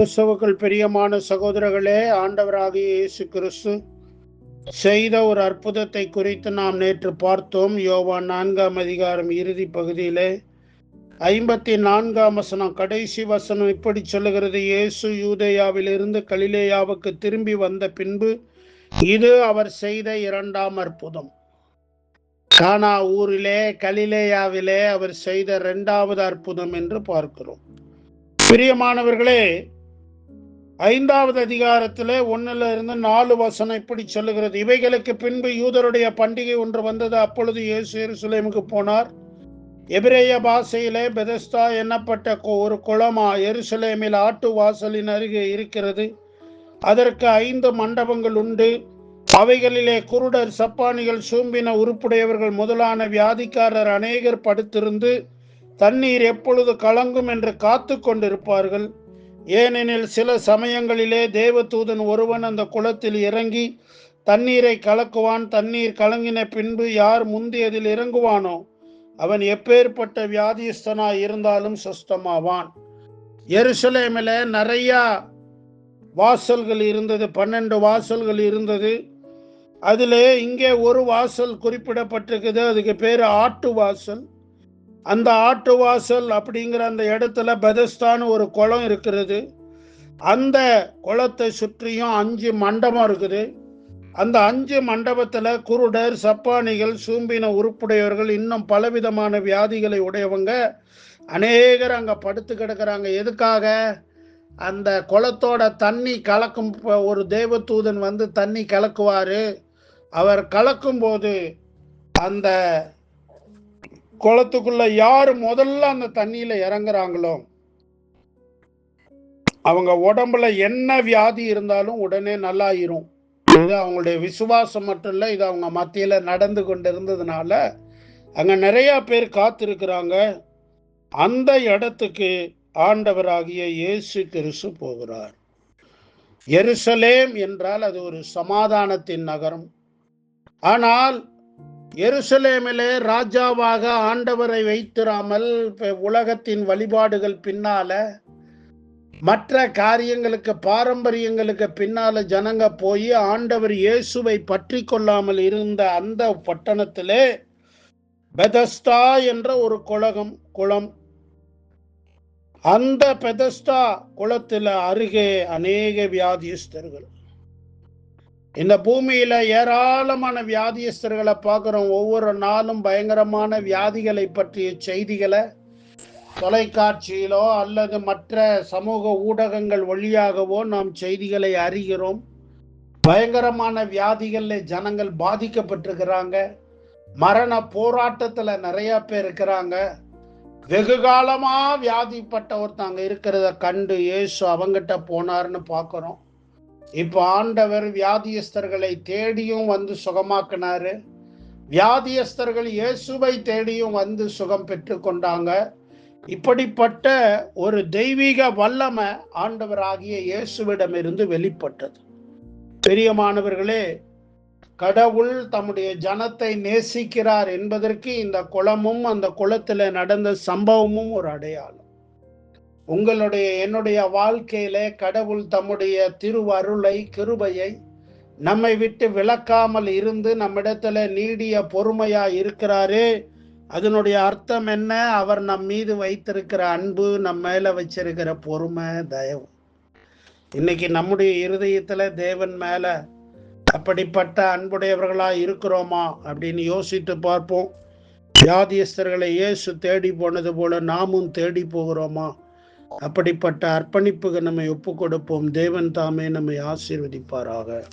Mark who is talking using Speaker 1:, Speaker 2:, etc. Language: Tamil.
Speaker 1: கிறிஸ்தவுக்கள் பிரியமான சகோதரர்களே ஆண்டவராகிய இயேசு கிறிஸ்து செய்த ஒரு அற்புதத்தை குறித்து நாம் நேற்று பார்த்தோம். யோவான் நான்காம் அதிகாரம் இறுதி பகுதியிலே ஐம்பத்தி நான்காம் வசனம் கடைசி வசனம் இப்படி சொல்லுகிறது. இயேசு யூதேயாவிலிருந்து கலிலேயாவுக்கு திரும்பி வந்த பின்பு இது அவர் செய்த இரண்டாம் அற்புதம். கானா ஊரிலே கலிலேயாவிலே அவர் செய்த இரண்டாவது அற்புதம் என்று பார்க்கிறோம். பிரியமானவர்களே ஐந்தாவது அதிகாரத்தில் ஒன்னுல இருந்து நாலு வசனம் இப்படி சொல்லுகிறது. இவைகளுக்கு பின்பு யூதருடைய பண்டிகை ஒன்று வந்தது. அப்பொழுது இயேசு எருசலேமுக்கு போனார். எபிரேய பாஷையிலே பெதஸ்தா எண்ணப்பட்ட ஒரு குளமா? எருசலேமில் ஆட்டு வாசலின் அருகே இருக்கிறது. அதற்கு ஐந்து மண்டபங்கள் உண்டு. அவைகளிலே குருடர் சப்பானிகள் சூம்பின உருப்புடையவர்கள் முதலான வியாதிக்காரர் அநேகர் படுத்திருந்து தண்ணீர் எப்பொழுது கலங்கும் என்று காத்து கொண்டிருப்பார்கள். ஏனெனில் சில சமயங்களிலே தேவதூதன் ஒருவன் அந்த குளத்தில் இறங்கி தண்ணீரை கலக்குவான் தண்ணீர் கலங்கின பின்பு யார் முந்தியதில் இறங்குவானோ அவன் எப்பேற்பட்ட வியாதிஸ்தனாய் இருந்தாலும் சுஸ்தமாவான் எருசலேமில் நிறையா வாசல்கள் இருந்தது பன்னெண்டு வாசல்கள் இருந்தது. அதிலே இங்கே ஒரு வாசல் குறிப்பிடப்பட்டிருக்குது அதுக்கு பேர் ஆட்டு வாசல். அந்த ஆட்டு வாசல் அப்படிங்கிற அந்த இடத்துல பெதஸ்தான்னு ஒரு குளம் இருக்கிறது. அந்த குளத்தை சுற்றியும் அஞ்சு மண்டபம் இருக்குது. அந்த அஞ்சு மண்டபத்தில் குருடர் சப்பானிகள் சூம்பின உருப்புடையவர்கள் இன்னும் பலவிதமான வியாதிகளை உடையவங்க அநேகர் அங்கே படுத்து கிடக்குறாங்க. எதுக்காக? அந்த குளத்தோட தண்ணி கலக்கும் ஒரு தேவதூதன் வந்து தண்ணி கலக்குவார். அவர் கலக்கும்போது அந்த குளத்துக்குள்ள யார் முதல்ல அந்த தண்ணியில இறங்குறாங்களோ அவங்க உடம்புல என்ன வியாதி இருந்தாலும் உடனே நல்லாயிரும். இது அவங்களுடைய விசுவாசம் மட்டும் இல்லை இது அவங்க மத்தியில நடந்து கொண்டு இருந்ததுனால அங்க நிறைய பேர் காத்திருக்கிறாங்க. அந்த இடத்துக்கு ஆண்டவராகிய இயேசு கிறிஸ்து போகிறார். எருசலேம் என்றால் அது ஒரு சமாதானத்தின் நகரம். ஆனால் எருசலேமிலே ராஜாவாக ஆண்டவரை வைத்திராமல் உலகத்தின் வழிபாடுகள் பின்னால மற்ற காரியங்களுக்கு பாரம்பரியங்களுக்கு பின்னால ஜனங்க போய் ஆண்டவர் இயேசுவை பற்றி கொள்ளாமல் இருந்த அந்த பட்டணத்திலே பெதஸ்தா என்ற ஒரு குலகம் குளம். அந்த பெதஸ்தா குளத்தில் அருகே அநேக வியாதியஸ்தர்கள். இந்த பூமியில ஏராளமான வியாதியஸ்தர்களை பார்க்குறோம். ஒவ்வொரு நாளும் பயங்கரமான வியாதிகளை பற்றிய செய்திகளை தொலைக்காட்சியிலோ அல்லது மற்ற சமூக ஊடகங்கள் வழியாகவோ நாம் செய்திகளை அறிகிறோம். பயங்கரமான வியாதிகளில் ஜனங்கள் பாதிக்கப்பட்டிருக்கிறாங்க. மரண போராட்டத்தில் நிறைய பேர் இருக்கிறாங்க. வெகு காலமாக வியாதிப்பட்ட ஒருத்தங்க இருக்கிறத கண்டு ஏசு அவங்கிட்ட போனார்னு பார்க்குறோம். இப்போ ஆண்டவர் வியாதியஸ்தர்களை தேடியும் வந்து சுகமாக்கினாரு. வியாதியஸ்தர்கள் இயேசுவை தேடியும் வந்து சுகம் பெற்று கொண்டாங்க. இப்படிப்பட்ட ஒரு தெய்வீக வல்லமை ஆண்டவராகிய இயேசுவிடமிருந்து வெளிப்பட்டது. பெரியமானவர்களே கடவுள் தம்முடைய ஜனத்தை நேசிக்கிறார் என்பதற்கு இந்த குளமும் அந்த குளத்தில் நடந்த சம்பவமும் ஒரு அடையாளம். உங்களுடைய என்னுடைய வாழ்க்கையிலே கடவுள் தம்முடைய திருவருளை கிருபையை நம்மை விட்டு விளக்காமல் இருந்து நம்மிடத்துல நீடிய பொறுமையா இருக்கிறாரு. அதனுடைய அர்த்தம் என்ன? அவர் நம் மீது வைத்திருக்கிற அன்பு நம்ம மேல வச்சிருக்கிற பொறுமை தயவு. இன்னைக்கு நம்முடைய இருதயத்துல தேவன் மேல அப்படிப்பட்ட அன்புடையவர்களா இருக்கிறோமா அப்படின்னு யோசித்து பார்ப்போம். வியாதியஸ்தர்களை இயேசு தேடி போனது போல நாமும் தேடி போகிறோமா? அப்படிப்பட்ட அர்ப்பணிப்புக்கு நம்மை ஒப்பு கொடுப்போம் தேவன் தாமே நம்மை ஆசீர்வதிப்பாராக.